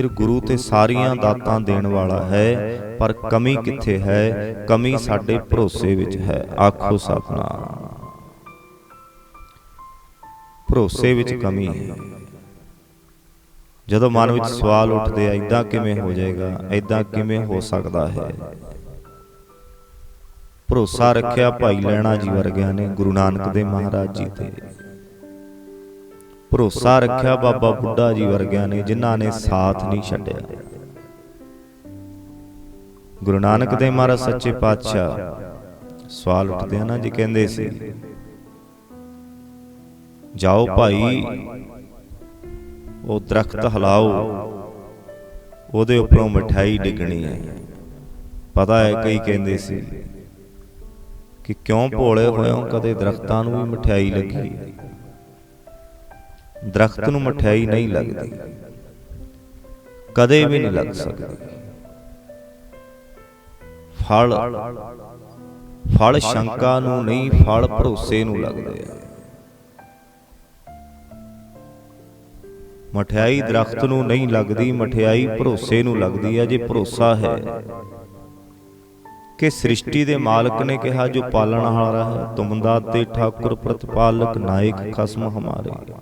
ਫਿਰ ਗੁਰੂ ਤੇ ਸਾਰੀਆਂ ਦਾਤਾਂ ਦੇਣ ਵਾਲਾ ਹੈ, ਪਰ ਕਮੀ ਕਿੱਥੇ ਹੈ? ਕਮੀ ਸਾਡੇ ਭਰੋਸੇ ਵਿੱਚ ਹੈ। ਆਖੋ ਸਤਨਾਮ ਭਰੋਸੇ ਵਿੱਚ ਕਮੀ ਹੈ। ਜਦੋਂ ਮਨ ਵਿੱਚ ਸਵਾਲ ਉੱਠਦੇ ਆ ਇਦਾਂ ਕਿਵੇਂ ਹੋ ਜਾਏਗਾ? ਇਦਾਂ ਕਿਵੇਂ ਹੋ ਸਕਦਾ ਹੈ? ਭਰੋਸਾ ਰੱਖਿਆ ਭਾਈ ਲੈਣਾ ਜੀ ਵਰਗਿਆਂ ਨੇ ਗੁਰੂ ਨਾਨਕ ਦੇ ਮਹਾਰਾਜ ਜੀ ਤੇ। ਭਰੋਸਾ ਰੱਖਿਆ ਬਾਬਾ ਬੁੱਢਾ ਜੀ ਵਰਗਿਆਂ ਨੇ ਜਿਨ੍ਹਾਂ ਨੇ ਸਾਥ ਨਹੀਂ ਛੱਡਿਆ। ਗੁਰੂ ਨਾਨਕ ਦੇ ਮਹਾਰਾਜ ਸੱਚੇ ਪਾਤਸ਼ਾਹ ਸਵਾਲ ਉੱਠਦੇ ਆ ਨਾ ਜੀ ਕਹਿੰਦੇ ਸੀ ਜਾਓ ਭਾਈ ਉਹ ਦਰਖਤ ਹਲਾਓ ਉਹਦੇ ਉੱਪਰੋਂ ਮਠਾਈ ਡਿੱਗਣੀ ਹੈ। ਪਤਾ ਹੈ ਕਈ ਕਹਿੰਦੇ ਸੀ ਕਿ ਕਿਉਂ ਭੋਲੇ ਹੋਏ ਹੋ? ਕਦੇ ਦਰਖਤਾਂ ਨੂੰ ਵੀ ਮਠਿਆਈ ਲੱਗੀ। ਦਰਖਤ ਨੂੰ ਮਠਿਆਈ ਨਹੀਂ ਲੱਗਦੀ। ਕਦੇ ਵੀ ਨਹੀਂ ਲੱਗ ਸਕਦੀ। ਫਲ। ਫਲ ਸ਼ੰਕਾ ਨੂੰ ਨਹੀਂ ਫਲ ਭਰੋਸੇ ਨੂੰ ਲੱਗਦੇ ਆ। ਮਠਿਆਈ ਦਰਖਤ ਨੂੰ ਨਹੀਂ ਲੱਗਦੀ ਮਠਿਆਈ ਭਰੋਸੇ ਨੂੰ ਲੱਗਦੀ ਹੈ ਜੇ ਭਰੋਸਾ ਹੈ। ਕਿ ਸ੍ਰਿਸ਼ਟੀ ਦੇ ਮਾਲਕ ਨੇ ਕਿਹਾ ਜੋ ਪਾਲਣ ਹਾਰਾ ਹੈ ਤੁਮਦਾ ਤੇ ਠਾਕੁਰ ਪ੍ਰਤਪਾਲਕ ਨਾਇਕ ਖਸਮ ਹਮਾਰੇ।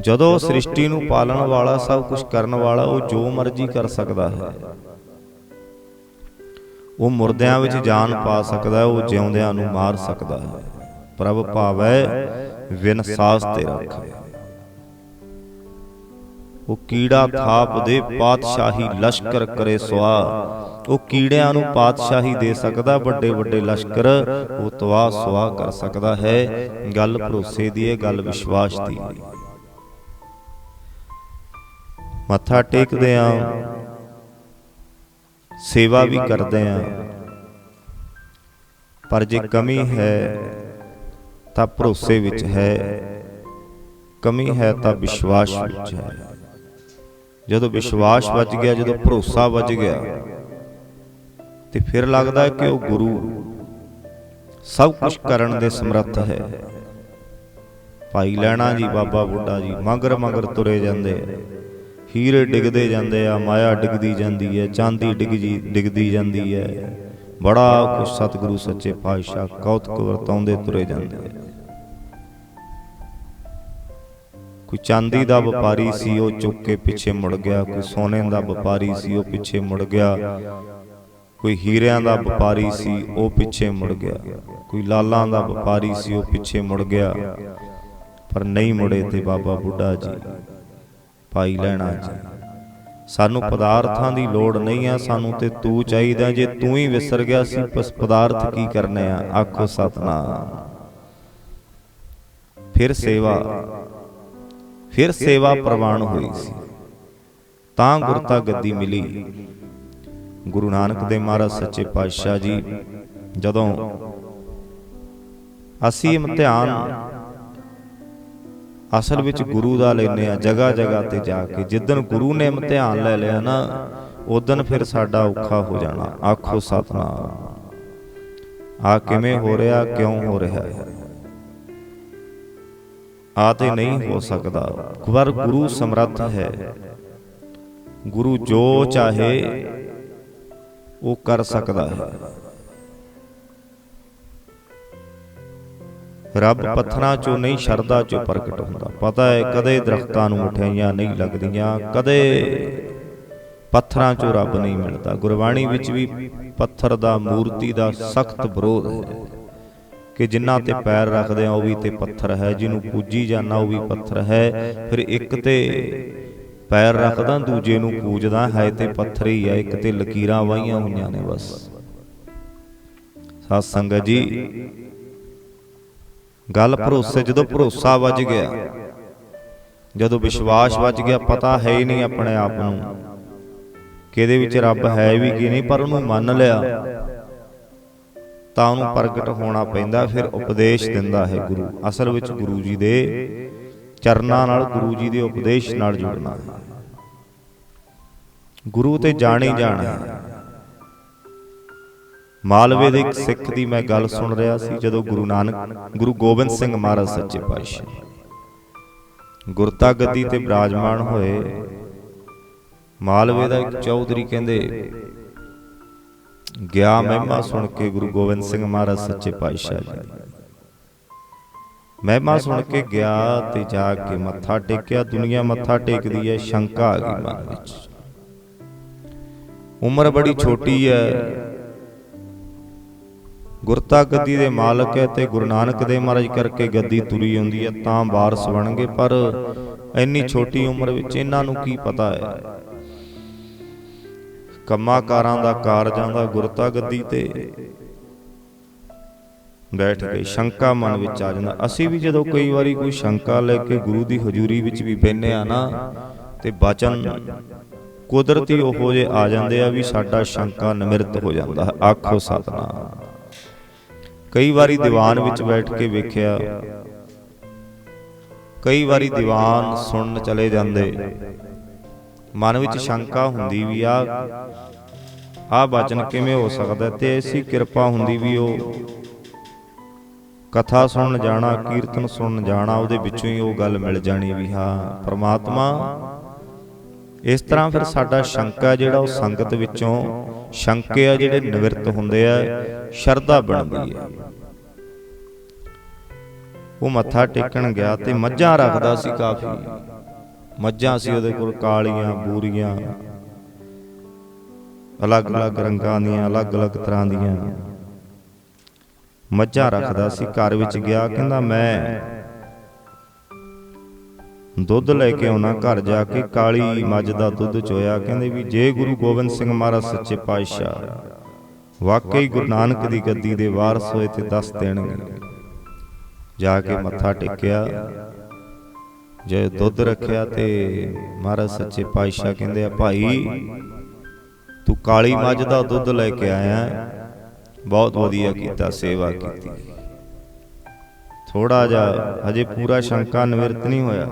ਜਦੋਂ ਸ੍ਰਿਸ਼ਟੀ ਨੂੰ ਪਾਲਣ ਵਾਲਾ ਸਭ ਕੁਝ ਕਰਨ ਵਾਲਾ ਉਹ ਜੋ ਮਰਜ਼ੀ ਕਰ ਸਕਦਾ ਹੈ। ਉਹ ਮੁਰਦਿਆਂ ਵਿੱਚ ਜਾਨ ਪਾ ਸਕਦਾ ਹੈ ਉਹ ਜਿਉਂਦਿਆਂ ਨੂੰ ਮਾਰ ਸਕਦਾ ਹੈ। ਪ੍ਰਭ ਭਾਵੈ ਵਿਨਸਾਸ ਤੇ ਰੱਖੇ। ਉਹ ਕੀੜਾ ਥਾਪ ਦੇ ਪਾਤਸ਼ਾਹੀ ਲਸ਼ਕਰ ਕਰੇ ਸਵਾ ਉਹ ਕੀੜਿਆਂ ਨੂੰ ਪਾਤਸ਼ਾਹੀ ਦੇ ਸਕਦਾ ਵੱਡੇ ਵੱਡੇ ਲਸ਼ਕਰ। ਉਹ ਤਵਾ ਸਵਾ ਕਰ ਸਕਦਾ ਹੈ। ਗੱਲ ਭਰੋਸੇ ਦੀ ਹੈ ਗੱਲ ਵਿਸ਼ਵਾਸ ਦੀ ਹੈ। ਮੱਥਾ ਟੇਕਦੇ ਆ। ਸੇਵਾ ਵੀ ਕਰਦੇ ਆ। ਪਰ ਜੇ ਕਮੀ ਹੈ, ਤਾਂ ਭਰੋਸੇ ਵਿੱਚ ਹੈ। ਕਮੀ ਹੈ, ਤਾਂ ਵਿਸ਼ਵਾਸ ਵਿੱਚ ਹੈ। ਜਦੋਂ ਵਿਸ਼ਵਾਸ ਵੱਜ ਗਿਆ, ਜਦੋਂ ਭਰੋਸਾ ਵੱਜ ਗਿਆ, ਤੇ ਫਿਰ ਲੱਗਦਾ ਹੈ ਕਿ ਉਹ ਗੁਰੂ ਸਭ ਕੁਝ ਕਰਨ ਦੇ ਸਮਰੱਥ ਹੈ। ਭਾਈ ਲੈਣਾ ਜੀ, ਬਾਬਾ ਬੁੱਢਾ ਜੀ ਮਗਰ ਮਗਰ ਤੁਰੇ ਜਾਂਦੇ। ਹੀਰੇ ਡਿੱਗਦੇ ਜਾਂਦੇ ਆ ਮਾਇਆ ਡਿੱਗਦੀ ਜਾਂਦੀ ਹੈ ਚਾਂਦੀ ਡਿੱਗ ਜੀ ਡਿੱਗਦੀ ਜਾਂਦੀ ਹੈ ਬੜਾ ਕੁਝ ਸਤਿਗੁਰੂ ਸੱਚੇ ਪਾਤਸ਼ਾਹ ਕੌਤਕ ਵਰਤਾਉਂਦੇ ਤੁਰੇ ਜਾਂਦੇ ਆ। ਕੋਈ ਚਾਂਦੀ ਦਾ ਵਪਾਰੀ ਸੀ ਉਹ ਚੁੱਕ ਕੇ ਪਿੱਛੇ ਮੁੜ ਗਿਆ। ਕੋਈ ਸੋਨੇ ਦਾ ਵਪਾਰੀ ਸੀ ਉਹ ਪਿੱਛੇ ਮੁੜ ਗਿਆ। ਕੋਈ ਹੀਰਿਆਂ ਦਾ ਵਪਾਰੀ ਸੀ ਉਹ ਪਿੱਛੇ ਮੁੜ ਗਿਆ। ਕੋਈ ਲਾਲਾਂ ਦਾ ਵਪਾਰੀ ਸੀ ਉਹ ਪਿੱਛੇ ਮੁੜ ਗਿਆ। ਪਰ ਨਹੀਂ ਮੁੜੇ ਤੇ ਬਾਬਾ ਬੁੱਢਾ ਜੀ। ਭਾਈ ਲੈਣਾ ਸਾਨੂੰ ਪਦਾਰਥਾਂ ਦੀ ਲੋੜ ਨਹੀਂ ਆ ਸਾਨੂੰ ਤੇ ਤੂੰ ਚਾਹੀਦਾ ਜੇ ਤੂੰ ਹੀ ਵਿਸਰ ਗਿਆ ਸੀ ਬਸ ਪਦਾਰਥ ਕੀ ਕਰਨੇ ਆ? ਆਖੋ ਸਤਨਾਮ। ਫਿਰ ਸੇਵਾ। ਫਿਰ ਸੇਵਾ ਪ੍ਰਵਾਨ ਹੋਈ ਸੀ। ਤਾਂ ਗੁਰਤਾ ਗੱਦੀ ਮਿਲੀ। ਗੁਰੂ ਨਾਨਕ ਦੇ ਮਹਾਰਾਜ ਸੱਚੇ ਪਾਤਸ਼ਾਹ ਜੀ ਜਦੋਂ ਅਸੀਂ ਇਮਤਿਹਾਨ ਅਸਲ ਵਿੱਚ ਗੁਰੂ ਦਾ ਲੈਨੇ ਆ ਜਗਾ ਜਗਾ ਤੇ ਜਾ ਕੇ। ਜਿੱਦਨ ਗੁਰੂ ਨੇ ਇਮਤਿਹਾਨ ਲੈ ਲਿਆ ਨਾ ਉਦਨ ਫਿਰ ਸਾਡਾ ਔਖਾ ਹੋ ਜਾਣਾ। ਆਖੋ ਸਤਨਾਮ। ਆ ਕਿਵੇਂ ਹੋ ਰਿਹਾ ਕਿਉਂ ਹੋ ਰਿਹਾ? ਹੈ ਆ ਤੇ ਨਹੀਂ ਹੋ ਸਕਦਾ। ਪਰ ਗੁਰੂ ਸਮਰੱਥ ਹੈ। ਗੁਰੂ ਜੋ ਚਾਹੇ ਉਹ ਕਰ ਸਕਦਾ ਹੈ। ਰੱਬ ਪੱਥਰਾਂ ਚੋਂ ਨਹੀਂ ਸ਼ਰਦਾ ਚੋਂ ਪ੍ਰਗਟ ਹੁੰਦਾ। ਪਤਾ ਹੈ ਕਦੇ ਦਰਖਤਾਂ ਨੂੰ ਮਠਿਆਈਆਂ ਨਹੀਂ ਲੱਗਦੀਆਂ ਕਦੇ ਪੱਥਰਾਂ ਚੋਂ ਰੱਬ ਨਹੀਂ ਮਿਲਦਾ। ਗੁਰਬਾਣੀ ਵਿੱਚ ਵੀ ਪੱਥਰ ਦਾ ਮੂਰਤੀ ਦਾ ਸਖਤ ਵਿਰੋਧ ਹੈ। ਕਿ ਜਿਨ੍ਹਾਂ ਤੇ ਪੈਰ ਰੱਖਦੇ ਆ ਉਹ ਵੀ ਤੇ ਪੱਥਰ ਹੈ। ਜਿਹਨੂੰ ਪੂਜੀ ਜਾਣਾ ਉਹ ਵੀ ਪੱਥਰ ਹੈ। ਫਿਰ ਇੱਕ ਤੇ ਪੈਰ ਰੱਖਦਾ ਦੂਜੇ ਨੂੰ ਪੂਜਦਾ ਹੈ ਤੇ ਪੱਥਰ ਹੀ ਹੈ ਇੱਕ ਤੇ ਲਕੀਰਾਂ ਵਾਹੀਆਂ ਹੋਈਆਂ ਨੇ ਬਸ। ਸਾਧ ਸੰਗਤ ਜੀ ਗੱਲ ਭਰੋਸੇ ਜਦੋਂ ਭਰੋਸਾ ਵੱਜ ਗਿਆ ਜਦੋਂ ਵਿਸ਼ਵਾਸ ਵੱਜ ਗਿਆ ਪਤਾ ਹੈ ਹੀ ਨਹੀਂ ਆਪਣੇ ਆਪ ਨੂੰ। ਕਿ ਇਹਦੇ ਵਿੱਚ ਰੱਬ ਹੈ ਵੀ ਕਿ ਨਹੀਂ ਪਰ ਉਹਨੂੰ ਮੰਨ ਲਿਆ। ਤਾਂ ਉਹਨੂੰ ਪ੍ਰਗਟ ਹੋਣਾ ਪੈਂਦਾ ਫਿਰ ਉਪਦੇਸ਼ ਦਿੰਦਾ ਹੈ ਗੁਰੂ। ਅਸਲ ਵਿੱਚ ਗੁਰੂ ਜੀ ਦੇ ਚਰਨਾਂ ਨਾਲ ਗੁਰੂ ਜੀ ਦੇ ਉਪਦੇਸ਼ ਨਾਲ ਜੁੜਨਾ ਹੈ। ਗੁਰੂ ਤੇ ਜਾਣੀ ਜਾਣਾ ਹੈ। ਮਾਲਵੇ ਦੇ ਇੱਕ ਸਿੱਖ ਦੀ ਮੈਂ ਗੱਲ ਸੁਣ ਰਿਹਾ ਸੀ, ਜਦੋਂ ਗੁਰੂ ਨਾਨਕ, ਗੁਰੂ ਗੋਬਿੰਦ ਸਿੰਘ ਮਹਾਰਾਜ ਸੱਚੇ ਪਾਤਸ਼ਾਹ ਗੁਰਤਾ ਗੱਦੀ ਤੇ ਬਿਰਾਜਮਾਨ ਹੋਏ, ਮਾਲਵੇ ਦਾ ਇੱਕ ਚੌਧਰੀ ਕਹਿੰਦੇ, ਗਿਆ ਮਹਿਮਾ ਸੁਣ ਕੇ ਗੁਰੂ ਗੋਬਿੰਦ ਸਿੰਘ ਮਹਾਰਾਜ ਸੱਚੇ ਪਾਤਸ਼ਾਹ ਜੀ। ਮਹਿਮਾ ਸੁਣ ਕੇ ਗਿਆ ਤੇ ਜਾ ਕੇ ਮੱਥਾ ਟੇਕਿਆ, ਦੁਨੀਆ ਮੱਥਾ ਟੇਕਦੀ ਹੈ, ਸ਼ੰਕਾ ਆ ਗਈ ਮਨ ਵਿੱਚ। ਉਮਰ ਬੜੀ ਛੋਟੀ ਹੈ ਗੁਰਤਾ ਗੱਦੀ ਦੇ ਮਾਲਕ ਹੈ ਤੇ ਗੁਰੂ ਨਾਨਕ ਦੇ ਮਹਾਰਾਜ ਕਰਕੇ ਗੱਦੀ ਤੁਰੀ ਹੁੰਦੀ ਹੈ ਤਾਂ ਵਾਰਸ ਬਣਨਗੇ ਪਰ ਇੰਨੀ ਛੋਟੀ ਉਮਰ ਵਿੱਚ ਇਹਨਾਂ ਨੂੰ ਕੀ ਪਤਾ ਹੈ? ਕੰਮਾਂ ਕਾਰਾਂ ਦਾ ਕਾਰਜਾਂ ਦਾ ਗੁਰਤਾ ਗੱਦੀ ਤੇ। ਬੈਠ ਗਏ ਸ਼ੰਕਾ ਮਨ ਵਿੱਚ ਆ ਜਾਂਦਾ। ਅਸੀਂ ਵੀ ਜਦੋਂ। ਕਈ ਵਾਰੀ ਕੋਈ ਸ਼ੰਕਾ ਲੈ ਕੇ ਗੁਰੂ ਦੀ ਹਜ਼ੂਰੀ ਵਿੱਚ ਵੀ ਬੈਨੇ ਆ ਨਾ ਤੇ ਬਚਨ ਕੁਦਰਤੀ ਉਹੋ ਜੇ ਆ ਜਾਂਦੇ ਆ ਵੀ ਸਾਡਾ ਸ਼ੰਕਾ ਨਿਮਿਰਤ ਹੋ ਜਾਂਦਾ। ਹੈ ਆਖੋ ਸਤਨਾਮ। ਕਈ ਵਾਰੀ ਦੀਵਾਨ ਵਿੱਚ ਬੈਠ ਕੇ ਵੇਖਿਆ। ਕਈ ਵਾਰੀ ਦੀਵਾਨ ਸੁਣਨ ਚਲੇ ਜਾਂਦੇ। ਮਨ ਵਿੱਚ ਸ਼ੰਕਾ ਹੁੰਦੀ ਵੀ ਆ ਆ। ਬਚਨ ਕਿਵੇਂ ਹੋ ਸਕਦਾ? ਤੇ ਐਸੀ ਕਿਰਪਾ ਹੁੰਦੀ ਵੀ ਉਹ ਕਥਾ ਸੁਣਨ ਜਾਣਾ ਕੀਰਤਨ ਸੁਣਨ ਜਾਣਾ ਉਹਦੇ ਵਿੱਚੋਂ ਹੀ ਉਹ ਗੱਲ ਮਿਲ ਜਾਣੀ ਵੀ ਹਾਂ ਪ੍ਰਮਾਤਮਾ ਇਸ ਤਰ੍ਹਾਂ ਫਿਰ ਸਾਡਾ ਸ਼ੰਕਾ ਜਿਹੜਾ ਉਹ ਸੰਗਤ ਵਿੱਚੋਂ ਸ਼ੰਕੇ ਆ ਜਿਹੜੇ ਨਿਵਰਤ ਹੁੰਦੇ ਆ, ਸ਼ਰਧਾ ਬਣਦੀ ਹੈ ਉਹ ਮੱਥਾ ਟੇਕਣ ਗਿਆ ਤੇ ਮੱਝਾਂ ਰੱਖਦਾ ਸੀ ਕਾਫੀ। ਮੱਝਾਂ ਸੀ ਉਹਦੇ ਕੋਲ ਕਾਲੀਆਂ, ਬੂਰੀਆਂ, ਅਲੱਗ-ਅਲੱਗ ਰੰਗਾਂ ਦੀਆਂ, ਅਲੱਗ-ਅਲੱਗ ਤਰ੍ਹਾਂ ਦੀਆਂ। ਮੱਝਾਂ ਰੱਖਦਾ ਸੀ, ਘਰ ਵਿੱਚ ਗਿਆ, ਕਹਿੰਦਾ, ਮੈਂ ਦੁੱਧ ਲੈ ਕੇ ਆਉਣਾ ਘਰ ਜਾ ਕੇ ਕਾਲੀ ਮੱਝ ਦਾ ਦੁੱਧ ਚੋਇਆ। ਕਹਿੰਦੇ ਵੀ ਜੇ ਗੁਰੂ ਗੋਬਿੰਦ ਸਿੰਘ ਮਹਾਰਾਜ ਸੱਚੇ ਪਾਤਸ਼ਾਹ। ਵਾਕਈ ਗੁਰੂ ਨਾਨਕ ਦੀ ਗੱਦੀ ਦੇ ਵਾਰਸ ਹੋਏ ਤੇ ਦੱਸ ਦੇਣਗੇ। ਜਾ ਕੇ ਮੱਥਾ ਟੇਕਿਆ। ਜੇ ਦੁੱਧ ਰੱਖਿਆ ਤੇ ਮਹਾਰਾਜ ਸੱਚੇ ਪਾਤਸ਼ਾਹ ਕਹਿੰਦੇ ਆ ਭਾਈ ਤੂੰ ਕਾਲੀ ਮੱਝ ਦਾ ਦੁੱਧ ਲੈ ਕੇ ਆਇਆ। ਬਹੁਤ ਵਧੀਆ ਕੀਤਾ ਸੇਵਾ ਕੀਤੀ। ਥੋੜਾ ਜਿਹਾ ਹਜੇ ਪੂਰਾ ਸ਼ੰਕਾ ਨਿਵਰਤ ਨਹੀਂ ਹੋਇਆ।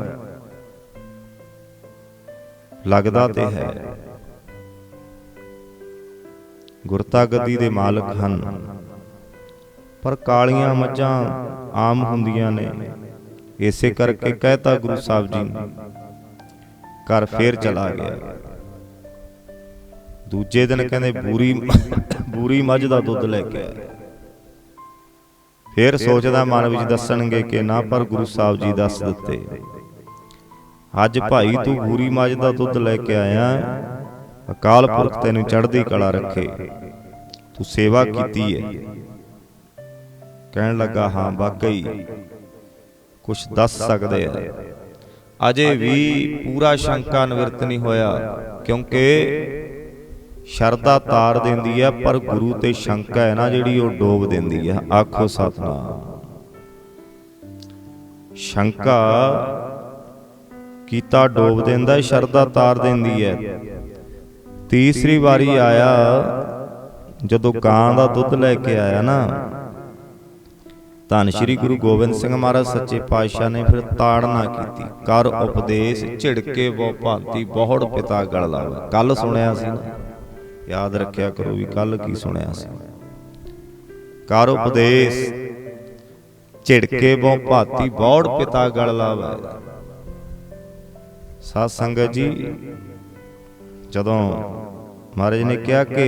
ਲੱਗਦਾ ਤੇ ਹੈ। ਗੁਰਤਾ ਗੱਦੀ ਦੇ ਮਾਲਕ ਹਨ। ਪਰ ਕਾਲੀਆਂ ਮੱਝਾਂ ਆਮ ਹੁੰਦੀਆਂ ਨੇ। ਇਸੇ ਕਰਕੇ ਕਹਿਤਾ ਗੁਰੂ ਸਾਹਿਬ ਜੀ ਨੇ। ਘਰ ਫੇਰ ਚਲਾ ਗਿਆ। ਦੂਜੇ ਦਿਨ ਕਹਿੰਦੇ ਬੂਰੀ ਬੂਰੀ ਮੱਝ ਦਾ ਦੁੱਧ ਲੈ ਕੇ ਆਇਆ। ਫੇਰ ਸੋਚਦਾ ਮਨ ਵਿੱਚ ਦੱਸਣਗੇ ਕਿ ਨਾ ਪਰ ਗੁਰੂ ਸਾਹਿਬ ਜੀ ਦੱਸ ਦਿੱਤੇ। ਅੱਜ ਭਾਈ ਤੂੰ ਬੂਰੀ ਮੱਝ ਦਾ ਦੁੱਧ ਲੈ ਕੇ ਆਇਆ। ਅਕਾਲ ਪੁਰਖ ਤੈਨੂੰ ਚੜ੍ਹਦੀ ਕਲਾ ਰੱਖੇ। ਤੂੰ ਸੇਵਾ ਕੀਤੀ ਹੈ ਕਹਿਣ ਲੱਗਾ ਹਾਂ ਵਾਕਈ ਕੁਝ ਦੱਸ ਸਕਦੇ ਆ। ਅਜੇ ਵੀ ਪੂਰਾ ਸ਼ੰਕਾ ਨਿਵਰਤ ਨਹੀਂ ਹੋਇਆ। ਕਿਉਂਕਿ ਸ਼ਰਧਾ ਤਾਰ ਦਿੰਦੀ ਹੈ ਪਰ ਗੁਰੂ ਤੇ ਸ਼ੰਕਾ ਹੈ ਨਾ ਜਿਹੜੀ ਉਹ ਡੋਬ ਦਿੰਦੀ ਹੈ ਆਖੋ ਸਤਨਾਮ। ਸ਼ੰਕਾ ਕੀਤਾ ਡੋਬ ਦਿੰਦਾ ਹੈ, ਸ਼ਰਧਾ ਤਾਰ ਦਿੰਦੀ ਹੈ। ਤੀਸਰੀ ਵਾਰੀ ਆਇਆ ਜਦੋਂ ਕਾਂ ਦਾ ਦੁੱਧ ਲੈ ਕੇ ਆਇਆ ਨਾ ਧੰਨ ਸ਼੍ਰੀ ਗੁਰੂ ਗੋਬਿੰਦ ਸਿੰਘ ਮਹਾਰਾਜ ਸੱਚੇ ਪਾਤਸ਼ਾਹ ਨੇ ਫਿਰ ਤਾੜਨਾ ਕੀਤੀ। ਕਰ ਉਪਦੇਸ਼ ਝਿੜਕੇ ਬਹੁ ਭਾਂਤੀ ਬਹੁੜ ਪਿਤਾ ਗਲ ਲਾਵੇ। ਕੱਲ ਸੁਣਿਆ ਸੀ ਨਾ? ਯਾਦ ਰੱਖਿਆ ਕਰੋ ਵੀ ਕੱਲ ਕੀ ਸੁਣਿਆ ਸੀ। ਕਰ ਉਪਦੇਸ਼ ਝਿੜਕੇ ਬਹੁ ਭਾਂਤੀ ਬਹੁੜ ਪਿਤਾ ਗਲ ਲਾਵੇ। ਸਾਧ ਸੰਗਤ ਜੀ ਜਦੋਂ ਮਹਾਰਾਜ ਨੇ ਕਿਹਾ ਕਿ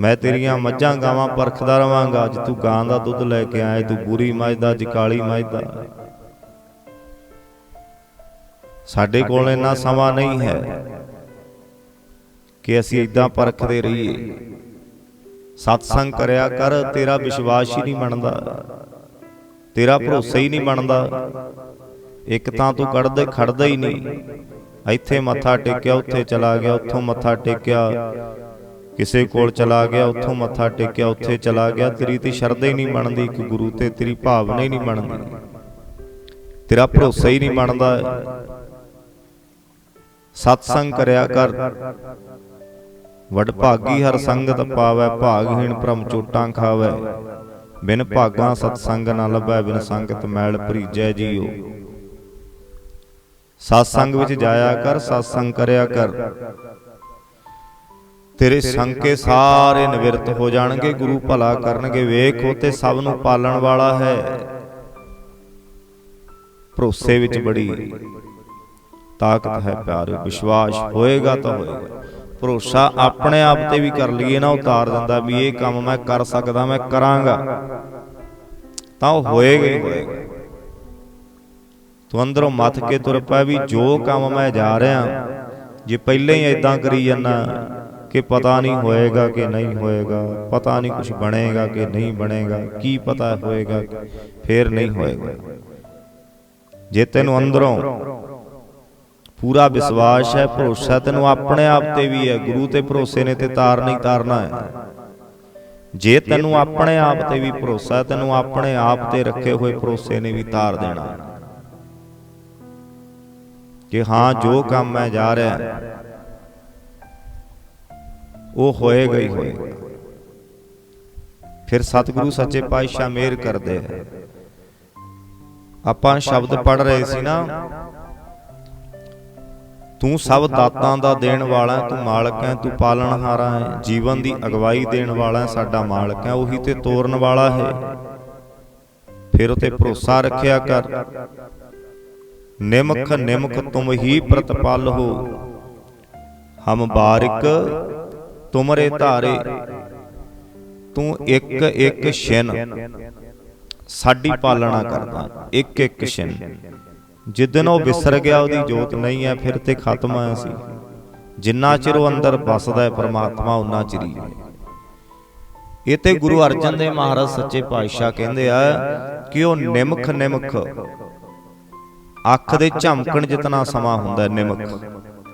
ਮੈਂ ਤੇਰੀਆਂ ਮੱਝਾਂ ਗਾਵਾਂ ਪਰਖਦਾ ਰਵਾਂਗਾ ਅੱਜ ਤੂੰ ਗਾਂ ਦਾ ਦੁੱਧ ਲੈ ਕੇ ਆਏ ਤੂੰ ਬੁਰੀ ਮੱਝ ਦਾ ਅੱਜ ਕਾਲੀ ਮੱਝ ਦਾ। ਸਾਡੇ ਕੋਲ ਇੰਨਾ ਸਮਾਂ ਨਹੀਂ ਹੈ ਕਿ ਅਸੀਂ ਇਦਾਂ ਪਰਖਦੇ ਰਹੀਏ। ਸਤਸੰਗ ਕਰਿਆ ਕਰ ਤੇਰਾ ਵਿਸ਼ਵਾਸ ਹੀ ਨਹੀਂ ਬਣਦਾ। ਤੇਰਾ ਭਰੋਸਾ ਹੀ ਨਹੀਂ ਬਣਦਾ। ਇੱਕ ਤਾਂ ਤੂੰ ਕੱਢਦੇ ਖੜਦਾ ਹੀ ਨਹੀਂ। ਇੱਥੇ ਮੱਥਾ ਟੇਕਿਆ, ਉੱਥੇ ਚਲਾ ਗਿਆ, ਉੱਥੋਂ ਮੱਥਾ ਟੇਕਿਆ। ਕਿਸੇ ਕੋਲ ਚਲਾ ਗਿਆ, ਉੱਥੋਂ ਮੱਥਾ ਟੇਕਿਆ, ਉੱਥੇ ਚਲਾ ਗਿਆ। ਤੇਰੀ ਤੇ ਸ਼ਰਧਾ ਹੀ ਨਹੀਂ ਬਣਦੀ, ਇੱਕ ਗੁਰੂ ਤੇ ਤੇਰੀ ਭਾਵਨਾ ਹੀ ਨਹੀਂ ਬਣਦੀ। ਤੇਰਾ ਭਰੋਸਾ ਹੀ ਨਹੀਂ ਬਣਦਾ। ਸਤਸੰਗ ਕਰਿਆ ਕਰ। ਵਡ ਭਾਗੀ ਹਰ ਸੰਗਤ ਪਾਵੈ, ਭਾਗਹੀਣ ਭ੍ਰਮ ਚੋਟਾਂ ਖਾਵੈ। ਬਿਨ ਭਾਗਾਂ ਸਤਸੰਗ ਨਾ ਲੱਭੈ, ਬਿਨ ਸੰਗਤ ਮੈਲ ਭਰੀਜੈ ਜੀਓ। ਸਤਸੰਗ ਵਿੱਚ ਜਾਇਆ ਕਰ ਸਤਸੰਗ ਕਰਿਆ ਕਰ। ਤੇਰੇ ਸੰਕੇ ਸਾਰੇ ਨਿਵਰਤ ਹੋ ਜਾਣਗੇ ਗੁਰੂ ਭਲਾ ਕਰਨਗੇ। ਵੇਖੋ ਤੇ ਸਭ ਨੂੰ ਪਾਲਣ ਵਾਲਾ ਹੈ। ਭਰੋਸੇ ਵਿੱਚ ਬੜੀ ਤਾਕਤ ਹੈ ਪਿਆਰੇ ਵਿਸ਼ਵਾਸ ਹੋਏਗਾ ਤਾਂ ਹੋਏਗਾ। ਭਰੋਸਾ ਆਪਣੇ ਆਪ ਤੇ ਵੀ ਕਰ ਲਈਏ ਨਾ ਉਤਾਰ ਦਿੰਦਾ ਵੀ ਇਹ ਕੰਮ ਮੈਂ ਕਰ ਸਕਦਾ ਮੈਂ ਕਰਾਂਗਾ। ਤਾਂ ਉਹ ਹੋਏਗਾ ਹੀ ਹੋਏਗਾ। ਤੂੰ ਅੰਦਰੋਂ ਮੱਥ ਕੇ ਤੁਰ ਪੈ ਵੀ ਜੋ ਕੰਮ ਮੈਂ ਜਾ ਰਿਹਾ ਜੇ ਪਹਿਲਾਂ ਹੀ ਇਦਾਂ ਕਰੀ ਜਾਂਦਾ ਕਿ ਪਤਾ ਨਹੀਂ ਹੋਏਗਾ ਕਿ ਨਹੀਂ ਹੋਏਗਾ ਪਤਾ ਨਹੀਂ ਕੁਝ ਬਣੇਗਾ ਕਿ ਨਹੀਂ ਬਣੇਗਾ ਕੀ ਪਤਾ ਹੋਏਗਾ ਫੇਰ ਨਹੀਂ ਹੋਏਗਾ। ਜੇ ਤੈਨੂੰ ਅੰਦਰੋਂ ਪੂਰਾ ਵਿਸ਼ਵਾਸ ਹੈ ਭਰੋਸਾ ਤੈਨੂੰ ਆਪਣੇ ਆਪ ਤੇ ਵੀ ਹੈ ਗੁਰੂ ਤੇ ਭਰੋਸੇ ਨੇ ਤੇ ਤਾਰ ਨਹੀਂ ਤਾਰਨਾ ਹੈ। ਜੇ ਤੈਨੂੰ ਆਪਣੇ ਆਪ ਤੇ ਵੀ ਭਰੋਸਾ ਹੈ, ਤੈਨੂੰ ਆਪਣੇ ਆਪ ਤੇ ਰੱਖੇ ਹੋਏ ਭਰੋਸੇ ਨੇ ਵੀ ਤਾਰ ਦੇਣਾ। ਕਿ ਹਾਂ ਜੋ ਕੰਮ ਮੈਂ ਜਾ ਰਿਹਾ। ਉਹ ਹੋਏਗਾ ਹੀ ਹੋਏਗਾ ਫਿਰ ਸਤਿਗੁਰੂ ਸੱਚੇ ਪਾਤਸ਼ਾਹ ਮਿਹਰ ਕਰਦੇ ਹੈ ਆਪਾਂ ਸ਼ਬਦ ਪੜ ਰਹੇ ਸੀ ਨਾ ਤੂੰ ਸਭ ਦਾਤਾਂ ਦਾ ਦੇਣ ਵਾਲਾ ਤੂੰ ਮਾਲਕ ਹੈ ਤੂੰ ਪਾਲਣਹਾਰਾ ਹੈ ਜੀਵਨ ਦੀ ਅਗਵਾਈ ਦੇਣ ਵਾਲਾ ਹੈ ਸਾਡਾ ਮਾਲਕ ਹੈ ਉਹੀ ਤੇ ਤੋਰਨ ਵਾਲਾ ਹੈ। ਫਿਰ ਉਤੇ ਭਰੋਸਾ ਰੱਖਿਆ ਕਰ। ਨਿਮਖ ਨਿਮਖ ਤੁਮ ਹੀ ਪ੍ਰਤਪਾਲ ਹੋ। ਹਮ ਬਾਰਿਕ ਤੁਮਰੇ ਧਾਰੇ। ਤੂੰ ਇੱਕ ਇੱਕ ਛਿਨ ਸਾਡੀ ਪਾਲਣਾ ਕਰਦਾ। ਇੱਕ ਇੱਕ ਛਿਨ ਜਿੱਦਨ ਉਹ ਵਿਸਰ ਗਿਆ ਉਹਦੀ ਜੋਤ ਨਹੀਂ ਹੈ ਫਿਰ ਤੇ ਖਤਮ ਆ ਸੀ। ਜਿੰਨਾ ਚਿਰ ਉਹ ਅੰਦਰ ਵੱਸਦਾ ਹੈ ਪ੍ਰਮਾਤਮਾ ਉਨਾ ਚਿਰ ਹੀ ਹੈ। ਇਹ ਤੇ ਗੁਰੂ ਅਰਜਨ ਦੇਵ ਮਹਾਰਾਜ ਸੱਚੇ ਪਾਤਸ਼ਾਹ ਕਹਿੰਦੇ ਆ ਕਿ ਉਹ ਨਿਮਖ। ਨਿਮਖ। ਅੱਖ ਦੇ ਝਮਕਣ ਜਿਤਨਾ ਸਮਾਂ ਹੁੰਦਾ ਹੈ ਨਿਮਕ।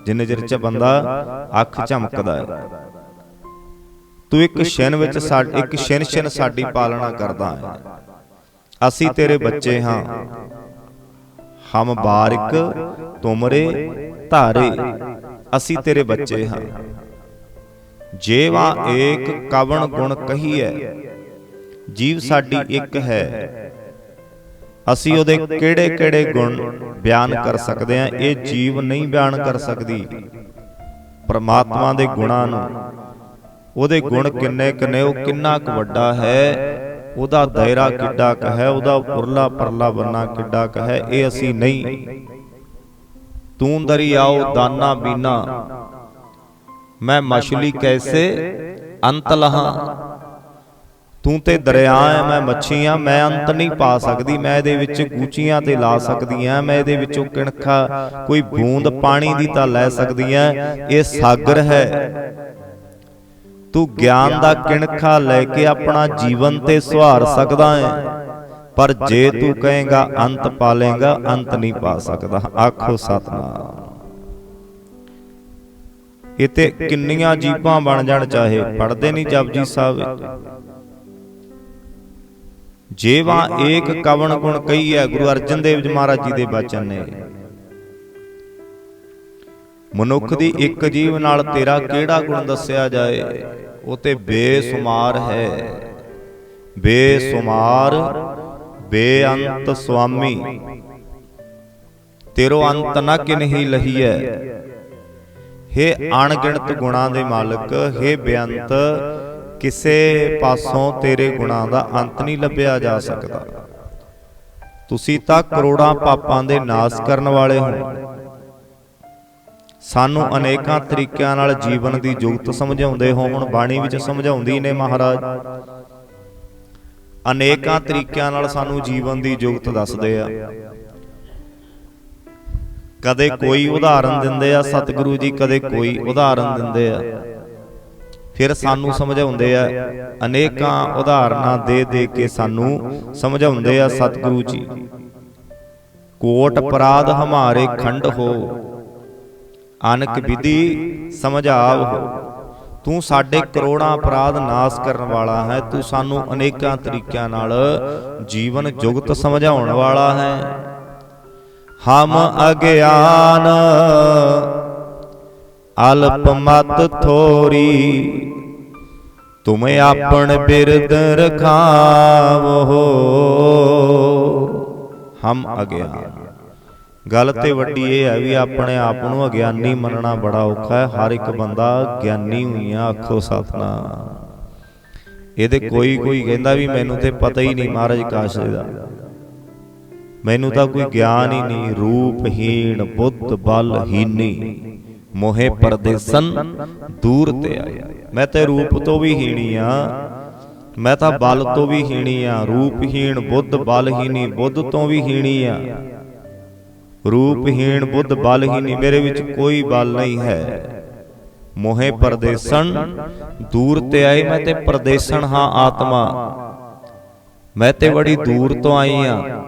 ਜਿੰਨੇ ਚਿਰ ਚ ਬੰਦਾ ਅੱਖ ਝਮਕਦਾ ਹੈ। ਤੂੰ ਇੱਕ ਛਿਨ ਵਿੱਚ ਇੱਕ ਛਿਨ ਛਿਨ ਸਾਡੀ ਪਾਲਣਾ ਕਰਦਾ ਹੈ। ਅਸੀਂ ਤੇਰੇ ਬੱਚੇ ਹਾਂ। ਹਮ ਬਾਰਿਕ ਤੁਮਰੇ ਧਾਰੇ। ਅਸੀਂ ਤੇਰੇ ਬੱਚੇ ਹਾਂ। ਜੇਵਾ ਏਕ ਕਵਣ ਗੁਣ ਕਹੀਐ। ਜੀਵ ਸਾਡੀ ਇੱਕ ਹੈ। ਅਸੀਂ ਉਹਦੇ ਕਿਹੜੇ ਕਿਹੜੇ ਗੁਣ ਬਿਆਨ ਕਰ ਸਕਦੇ ਹਾਂ? ਇਹ ਜੀਵ ਨਹੀਂ ਬਿਆਨ ਕਰ ਸਕਦੀ। ਪਰਮਾਤਮਾ ਦੇ ਗੁਣਾਂ ਨੂੰ। ਉਹਦੇ ਗੁਣ ਕਿੰਨੇ ਕਿੰਨੇ ਉਹ ਕਿੰਨਾ ਕੁ ਵੱਡਾ ਹੈ? ਉਹਦਾ ਦਾਇਰਾ ਕਿੱਡਾ ਕੁ ਹੈ? ਉਹਦਾ ਉਰਲਾ ਪਰਲਾ ਬੰਨਾ ਕਿੱਡਾ ਕੁ ਹੈ? ਇਹ ਅਸੀਂ ਨਹੀਂ। ਤੂੰ ਦਰਿਆਓ ਦਾਨਾ ਬੀਨਾ। ਮੈਂ ਮਛਲੀ ਕੈਸੇ? ਅੰਤ ਲਹਾ। ਤੂੰ ਤੇ ਦਰਿਆ ਹੈ ਮੈਂ ਮੱਛੀ ਆ ਮੈਂ ਅੰਤ ਨਹੀਂ ਪਾ ਸਕਦੀ ਮੈਂ ਇਹਦੇ ਵਿੱਚ ਗੂਚੀਆਂ ਤੇ ਲਾ ਸਕਦੀ ਆ ਮੈਂ ਇਹਦੇ ਵਿੱਚੋਂ ਕਿਣਖਾ ਕੋਈ ਬੂੰਦ ਪਾਣੀ ਦੀ ਤਾਂ ਲੈ ਸਕਦੀ ਆ ਇਹ ਸਾਗਰ ਹੈ। ਤੂੰ ਗਿਆਨ ਦਾ ਕਿਣਖਾ ਲੈ ਕੇ ਆਪਣਾ ਜੀਵਨ ਤੇ ਸੁਹਾਰ ਸਕਦਾ ਹੈ ਪਰ ਜੇ ਤੂੰ ਕਹੇਗਾ ਅੰਤ ਪਾਲੇਗਾ ਅੰਤ ਨਹੀਂ ਪਾ ਸਕਦਾ। ਆਖੋ ਸਤਨਾਮ। ਇਹ ਤੇ ਕਿੰਨੀਆਂ ਜੀਬਾਂ ਬਣ ਜਾਣ ਚਾਹੇ ਪੜਦੇ ਨਹੀਂ ਜਪਜੀ ਸਾਹਿਬ ਜੇਵਾ ਏਕ ਕਵਣ ਗੁਣ ਕਹੀਐ ਗੁਰੂ ਅਰਜਨ ਦੇਵ ਜੀ ਮਹਾਰਾਜ ਜੀ ਦੇ ਬਚਨ ਨੇ। ਮਨੁੱਖ ਦੀ ਇੱਕ ਜੀਵ ਨਾਲ ਤੇਰਾ ਕਿਹੜਾ ਗੁਣ ਦੱਸਿਆ ਜਾਏ? ਉਹ ਤੇ ਬੇਸੁਮਾਰ ਹੈ। ਬੇਸੁਮਾਰ ਬੇਅੰਤ ਸੁਆਮੀ। ਤੇਰੋ ਅੰਤ ਨਾ ਕਿਨਹੀ ਲਹੀਐ। ਹੇ ਅਣਗਿਣਤ ਗੁਣਾਂ ਦੇ ਮਾਲਕ ਹੇ ਬੇਅੰਤ ਕਿਸੇ ਪਾਸੋਂ ਤੇਰੇ ਗੁਣਾਂ ਦਾ ਅੰਤ ਨਹੀਂ ਲੱਭਿਆ ਜਾ ਸਕਦਾ। ਤੁਸੀਂ ਤਾਂ ਕਰੋੜਾਂ ਪਾਪਾਂ ਦੇ ਨਾਸ ਕਰਨ ਵਾਲੇ ਹੋ। ਸਾਨੂੰ ਅਨੇਕਾਂ ਤਰੀਕਿਆਂ ਨਾਲ ਜੀਵਨ ਦੀ ਜੁਗਤ ਸਮਝਾਉਂਦੇ ਹੋ ਹੁਣ ਬਾਣੀ ਵਿੱਚ ਸਮਝਾਉਂਦੀ ਨੇ ਮਹਾਰਾਜ। ਅਨੇਕਾਂ ਤਰੀਕਿਆਂ ਨਾਲ ਸਾਨੂੰ ਜੀਵਨ ਦੀ ਜੁਗਤ ਦੱਸਦੇ ਆ। ਕਦੇ ਕੋਈ ਉਦਾਹਰਨ ਦਿੰਦੇ ਆ, ਸਤਿਗੁਰੂ ਜੀ ਕਦੇ ਕੋਈ ਉਦਾਹਰਨ ਦਿੰਦੇ ਆ। ਫਿਰ ਸਾਨੂੰ ਸਮਝਾਉਂਦੇ ਆ ਅਨੇਕਾਂ ਉਦਾਹਰਨਾਂ ਦੇ ਦੇ ਕੇ ਸਾਨੂੰ ਸਮਝਾਉਂਦੇ ਆ ਸਤਿਗੁਰੂ ਜੀ। ਕੋਟ ਅਪਰਾਧ ਹਮਾਰੇ ਖੰਡ ਹੋ। ਅਨਕ ਵਿਧੀ ਸਮਝਾਵ ਹੋ। ਤੂੰ ਸਾਡੇ ਕਰੋੜਾਂ ਅਪਰਾਧ ਨਾਸ ਕਰਨ ਵਾਲਾ ਹੈ। ਤੂੰ ਸਾਨੂੰ ਅਨੇਕਾਂ ਤਰੀਕਿਆਂ ਨਾਲ ਜੀਵਨ ਜੁਗਤ ਸਮਝਾਉਣ ਵਾਲਾ ਹੈ। ਹਮ ਅਗਿਆਨ ਅਲਪ ਮਤ ਥੋਰੀ। ਤੁਮ ਆਪਣ ਬਿਰਦ ਰਖਾਵੋ। ਹਮ ਅਗਿਆਨ ਗੱਲ ਤੇ ਵੱਡੀ ਇਹ ਹੈ ਵੀ ਆਪਣੇ ਆਪ ਨੂੰ ਅਗਿਆਨੀ ਮੰਨਣਾ ਬੜਾ ਔਖਾ ਹੈ। ਹਰ ਇੱਕ ਬੰਦਾ ਗਿਆਨੀ ਹੋਈਆਂ, ਆਖੋ ਸਤਨਾਮ। ਇਹਦੇ ਕੋਈ ਕੋਈ ਕਹਿੰਦਾ ਵੀ ਮੈਨੂੰ ਤੇ ਪਤਾ ਹੀ ਨਹੀਂ ਮਹਾਰਾਜ ਕਾਸ਼ੇ ਦਾ। ਮੈਨੂੰ ਤਾਂ ਕੋਈ ਗਿਆਨ ਹੀ ਨਹੀਂ। ਰੂਪਹੀਣ ਬੁੱਧ, ਬਲ ਹੀਨੀ ਮੋਹਿ ਪਰਦੇਸਨ ਦੂਰ ਤੇ ਆਇਆ। ਮੈਂ ਤੇ ਰੂਪ ਤੋਂ ਵੀ ਹੀਣੀ ਆ। ਮੈਂ ਤਾਂ ਬਲ ਤੋਂ ਵੀ ਹੀਣੀ ਆ। ਰੂਪਹੀਣ ਬੁੱਧ ਬਲਹੀਨੀ ਬੁੱਧ ਤੋਂ ਵੀ ਹੀਣੀ ਆ। ਰੂਪਹੀਣ ਬੁੱਧ ਬਲਹੀਨੀ ਮੇਰੇ ਵਿੱਚ ਕੋਈ ਬਲ ਨਹੀਂ ਹੈ। ਮੋਹਿ ਪਰਦੇਸਨ ਦੂਰ ਤੇ ਆਈ ਮੈਂ ਤੇ ਪਰਦੇਸਨ ਹਾਂ ਆਤਮਾ। ਮੈਂ ਤੇ ਬੜੀ ਦੂਰ ਤੋਂ ਆਈ ਆ।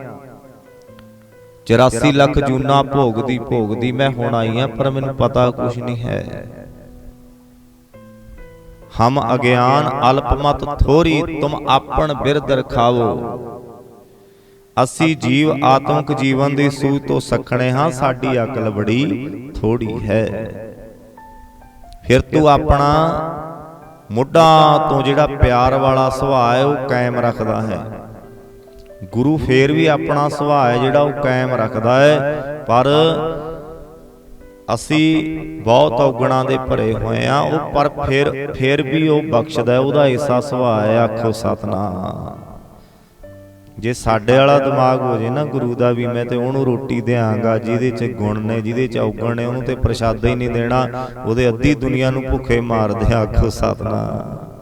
84 ਲੱਖ ਜੂਨਾ ਭੋਗਦੀ ਭੋਗਦੀ ਮੈਂ ਹੁਣ ਆਈ ਆ ਪਰ ਮੈਨੂੰ ਪਤਾ ਕੁਝ ਨਹੀਂ ਹੈ। ਹਮ ਅਗਿਆਨ ਅਲਪਮਤ ਥੋਰੀ ਤੁਮ ਆਪਣ ਬਿਰਦ ਰਖਾਵੋ। ਅਸੀਂ ਜੀਵ ਆਤਮਿਕ ਜੀਵਨ ਦੀ ਸੂਝ ਤੋਂ ਸਖਣੇ ਹਾਂ ਸਾਡੀ ਅਕਲ ਬੜੀ ਥੋੜੀ ਹੈ। ਫਿਰ ਤੂੰ ਆਪਣਾ ਮੁੱਢਾ ਤੋਂ ਜਿਹੜਾ ਪਿਆਰ ਵਾਲਾ ਸੁਭਾਅ ਹੈ। ਉਹ ਕਾਇਮ ਰੱਖਦਾ ਹੈ। ਗੁਰੂ ਫੇਰ ਵੀ ਆਪਣਾ ਸੁਭਾਅ ਹੈ ਜਿਹੜਾ ਉਹ ਕਾਇਮ ਰੱਖਦਾ ਹੈ। ਪਰ ਅਸੀਂ ਬਹੁਤ ਔਗਣਾਂ ਦੇ ਭਰੇ ਹੋਏ ਆ ਉਹ ਪਰ ਫਿਰ ਫਿਰ ਵੀ ਉਹ ਬਖਸ਼ਦਾ ਉਹਦਾ ਐਸਾ ਸੁਭਾਅ ਹੈ। ਆਖੋ ਸਤਨਾਮ। ਜੇ ਸਾਡੇ ਵਾਲਾ ਦਿਮਾਗ ਹੋ ਜੇ ਨਾ ਗੁਰੂ ਦਾ ਵੀ ਮੈਂ ਤੇ ਉਹਨੂੰ ਰੋਟੀ ਦੇਵਾਂਗਾ ਜਿਹਦੇ 'ਚ ਗੁਣ ਨੇ ਜਿਹਦੇ 'ਚ ਔਗਣ ਨੇ ਉਹਨੂੰ ਤੇ ਪ੍ਰਸ਼ਾਦਾ ਹੀ ਨਹੀਂ ਦੇਣਾ। ਉਹਦੇ ਅੱਧੀ ਦੁਨੀਆ ਨੂੰ ਭੁੱਖੇ ਮਾਰਦੇ ਆ, ਆਖੋ ਸਤਨਾਮ।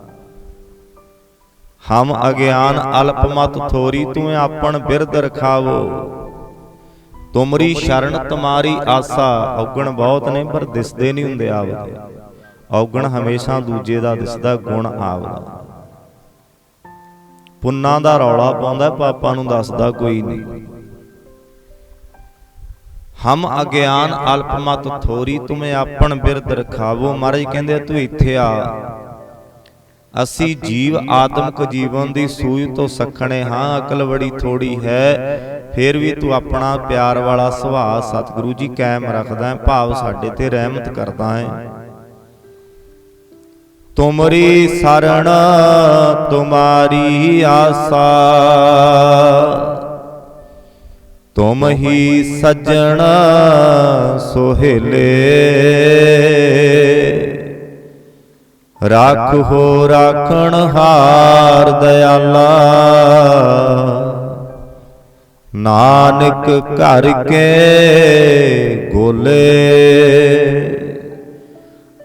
ਹਮ ਅਗਿਆਨ ਅਲਪਮਤ ਥੋਰੀ ਤੂੰ ਆਪਣ ਬਿਰਦ ਰਖਾਵੋ। ਤੁਮਰੀ ਸ਼ਰਨ ਤੁਮਾਰੀ ਆਸਾ। ਔਗਣ ਬਹੁਤ ਨੇ ਪਰ ਦਿਸਦੇ ਨਹੀਂ ਹੁੰਦੇ ਆਪਦੇ ਔਗਣ ਹਮੇਸ਼ਾ ਦੂਜੇ ਦਾ ਦਿਸਦਾ ਗੁਣ ਆਪਦਾ ਪੁੰਨਾਂ ਦਾ ਰੌਲਾ ਪਾਉਂਦਾ ਪਾਪਾਂ ਨੂੰ ਦੱਸਦਾ ਕੋਈ ਨਹੀਂ। ਹਮ ਅਗਿਆਨ ਅਲਪਮਤ ਥੋਰੀ ਤੁਮੇ ਆਪਣ ਬਿਰਦ ਰਖਾਵੋ। ਮਹਾਰਾਜ ਕਹਿੰਦੇ ਤੂੰ ਇੱਥੇ ਆ। ਅਸੀਂ ਜੀਵ ਆਤਮਿਕ ਜੀਵਨ ਦੀ ਸੂਝ ਤੋਂ ਸਖਣੇ ਹਾਂ ਅਕਲ ਬੜੀ ਥੋੜੀ ਹੈ। ਫਿਰ ਵੀ ਤੂੰ ਆਪਣਾ ਪਿਆਰ ਵਾਲਾ ਸੁਭਾਅ ਸਤਿਗੁਰੂ ਜੀ ਕਾਇਮ ਰੱਖਦਾ ਹੈ ਭਾਵ ਸਾਡੇ ਤੇ ਰਹਿਮਤ ਕਰਦਾ ਹੈ। ਤੁਮਰੀ ਸਰਣ ਤੁਮਾਰੀ ਆਸਾ। ਤੁਮ ਹੀ ਸੱਜਣ ਸੋਹਿਲੇ। ਰੱਖ ਹੋ ਰਾਖਣ ਹਾਰ ਦਿਆਲਾ ਨਾਨਕ ਘਰ ਕੇ ਗੋਲੇ।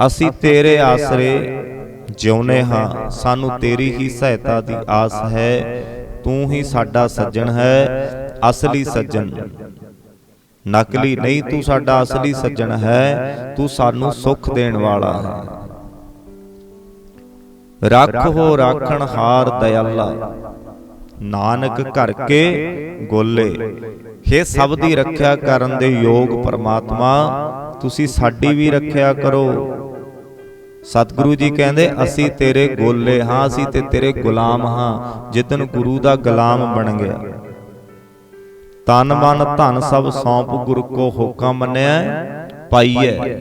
ਅਸੀਂ ਤੇਰੇ ਆਸਰੇ ਜਿਉਨੇ ਹਾਂ। ਸਾਨੂੰ ਤੇਰੀ ਹੀ ਸਹਾਇਤਾ ਦੀ ਆਸ ਹੈ। ਤੂੰ ਹੀ ਸਾਡਾ ਸੱਜਣ ਹੈ, ਅਸਲੀ ਸੱਜਣ। ਨਕਲੀ ਨਹੀਂ, ਤੂੰ ਸਾਡਾ ਅਸਲੀ ਸੱਜਣ ਹੈ। ਤੂੰ ਸਾਨੂੰ ਸੁੱਖ ਦੇਣ ਵਾਲਾ ਹੈ। ਰੱਖੋ ਰਾਖਣ ਹਾਰ ਦਇਆਲਾ। ਨਾਨਕ ਘਰ ਕੇ ਗੋਲੇ। हे ਸਭ ਦੀ ਰੱਖਿਆ ਕਰਨ ਦੇ ਯੋਗ ਪਰਮਾਤਮਾ ਤੁਸੀਂ ਸਾਡੀ ਵੀ ਰੱਖਿਆ ਕਰੋ। ਸਤਿਗੁਰੂ ਜੀ ਕਹਿੰਦੇ ਅਸੀਂ ਤੇਰੇ ਗੋਲੇ ਹਾਂ ਅਸੀਂ ਤੇ ਤੇਰੇ ਗੁਲਾਮ ਹਾਂ। ਜਿੱਦਨ ਗੁਰੂ ਦਾ ਗੁਲਾਮ ਬਣ ਗਿਆ। ਤਨ ਮਨ ਧਨ ਸਭ ਸੌਂਪ ਗੁਰ ਕੋ ਹੁਕਮ ਮੰਨਿਆ ਪਾਈਐ।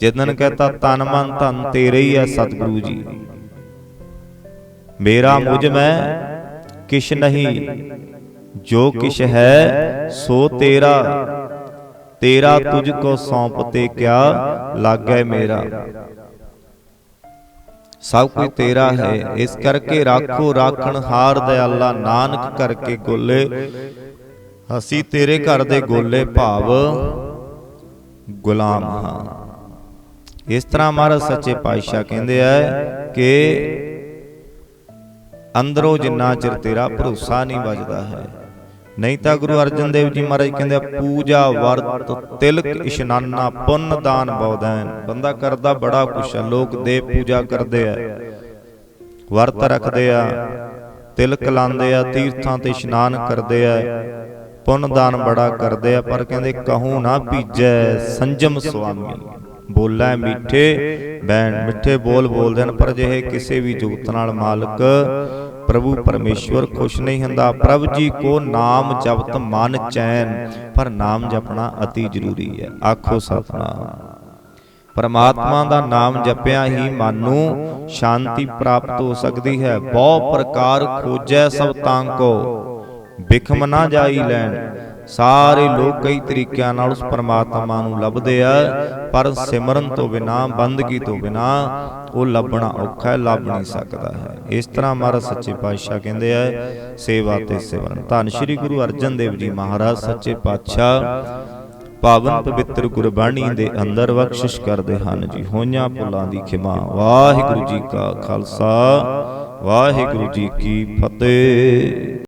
ਜਿੱਦਨ ਕਹਤਾ ਤਨ ਮਨ ਧਨ ਤੇਰੇ ਹੀ ਹੈ ਸਤਿਗੁਰੂ ਜੀ। ਮੇਰਾ ਮੁਝ ਮੈਂ ਕਿਛ ਨਹੀਂ। ਜੋ ਕਿਛ ਹੈ ਸੋ ਤੇਰਾ। ਤੇਰਾ। ਤੁਝ ਕੋ ਸੌਂਪ ਤੇ ਕਿਆ? ਲਾਗੈ ਮੇਰਾ। ਸਭ ਕੁਝ ਤੇਰਾ ਹੈ। ਇਸ ਕਰਕੇ ਰਾਖੋ ਰਾਖਣ ਹਾਰ ਦਇਆਲਾ ਨਾਨਕ ਕਰਕੇ ਗੋਲੇ। ਅਸੀਂ ਤੇਰੇ ਘਰ ਦੇ ਗੋਲੇ ਭਾਵ ਗੁਲਾਮ ਹਾਂ। ਇਸ ਤਰ੍ਹਾਂ ਮਹਾਰਾਜ ਸੱਚੇ ਪਾਤਸ਼ਾਹ ਕਹਿੰਦੇ ਆ ਕਿ ਅੰਦਰੋਂ ਜਿੰਨਾ ਚਿਰ ਤੇਰਾ ਭਰੋਸਾ ਨਹੀਂ ਵੱਜਦਾ ਹੈ। ਨਹੀਂ ਤਾਂ ਗੁਰੂ ਅਰਜਨ ਦੇਵ ਜੀ ਮਹਾਰਾਜ ਕਹਿੰਦੇ ਪੂਜਾ ਵਰਤ, ਤਿਲਕ ਇਸ਼ਨਾਨਾ, ਪੁੰਨ ਦਾਨ ਬਉਦੈਨ ਬੰਦਾ ਕਰਦਾ ਬੜਾ ਕੁਛ ਆ, ਲੋਕ ਦੇ ਪੂਜਾ ਕਰਦੇ ਆ। ਵਰਤ ਰੱਖਦੇ ਆ, ਤਿਲਕ ਲਾਉਂਦੇ ਆ, ਤੀਰਥਾਂ ਤੇ ਇਸ਼ਨਾਨ ਕਰਦੇ ਆ। ਪੁੰਨ ਦਾਨ ਬੜਾ ਕਰਦੇ ਆ, ਪਰ ਕਹਿੰਦੇ ਕਹੂੰ ਨਾ ਭੀਜੈ ਸੰਜਮ ਸੁਆਮੀ ਬੋਲੇ ਮਿੱਠੇ ਬੈਣ ਮਿੱਠੇ ਬੋਲ ਬੋਲਦੇ ਹਨ ਪਰ ਜਿਹੇ ਕਿਸੇ ਵੀ ਜੁਗਤ ਨਾਲ ਮਾਲਕ, ਪ੍ਰਭੂ ਪਰਮੇਸ਼ਵਰ ਖੁਸ਼ ਨਹੀਂ ਹੁੰਦਾ। ਪ੍ਰਭ ਜੀ ਕੋ ਨਾਮ ਜਪਤ ਮਨ ਚੈਨ, ਪਰ ਨਾਮ ਜਪਣਾ ਅਤੀ ਜ਼ਰੂਰੀ ਹੈ। ਆਖੋ ਸਤਨਾਮ। ਪਰਮਾਤਮਾ ਦਾ ਨਾਮ ਜਪਿਆ ਹੀ ਮਨ ਨੂੰ ਸ਼ਾਂਤੀ ਪ੍ਰਾਪਤ ਹੋ ਸਕਦੀ ਹੈ। ਬਹੁ ਪ੍ਰਕਾਰ ਖੋਜੈ ਸਭ ਤਾਂ ਕੋ ਬਿਖਮ ਨਾ ਜਾਈ ਲੈਣ। ਸਾਰੇ ਲੋਕ ਕਈ ਤਰੀਕਿਆਂ ਨਾਲ ਉਸ ਪਰਮਾਤਮਾ ਨੂੰ ਲੱਭਦੇ ਆ, ਪਰ ਸਿਮਰਨ ਤੋਂ ਬਿਨਾ, ਬੰਦਗੀ ਤੋਂ ਬਿਨਾ ਉਹ ਲੱਭਣਾ ਔਖਾ ਹੈ, ਲੱਭ ਨਹੀਂ ਸਕਦਾ ਹੈ। ਇਸ ਤਰ੍ਹਾਂ ਮਹਾਰਾਜ ਸੱਚੇ ਪਾਤਸ਼ਾਹ ਕਹਿੰਦੇ ਆ, ਸੇਵਾ ਤੇ ਸਿਮਰਨ। ਧੰਨ ਸ਼੍ਰੀ ਗੁਰੂ ਅਰਜਨ ਦੇਵ ਜੀ ਮਹਾਰਾਜ, ਸੱਚੇ ਪਾਤਸ਼ਾਹ, ਪਾਵਨ ਪਵਿੱਤਰ ਗੁਰਬਾਣੀ ਦੇ ਅੰਦਰ ਬਖਸ਼ਿਸ਼ ਕਰਦੇ ਹਨ ਜੀ। ਹੋਈਆਂ ਭੁੱਲਾਂ ਦੀ ਖਿਮਾ। ਵਾਹਿਗੁਰੂ ਜੀ ਕਾ ਖਾਲਸਾ, ਵਾਹਿਗੁਰੂ ਜੀ ਕੀ ਫਤਿਹ।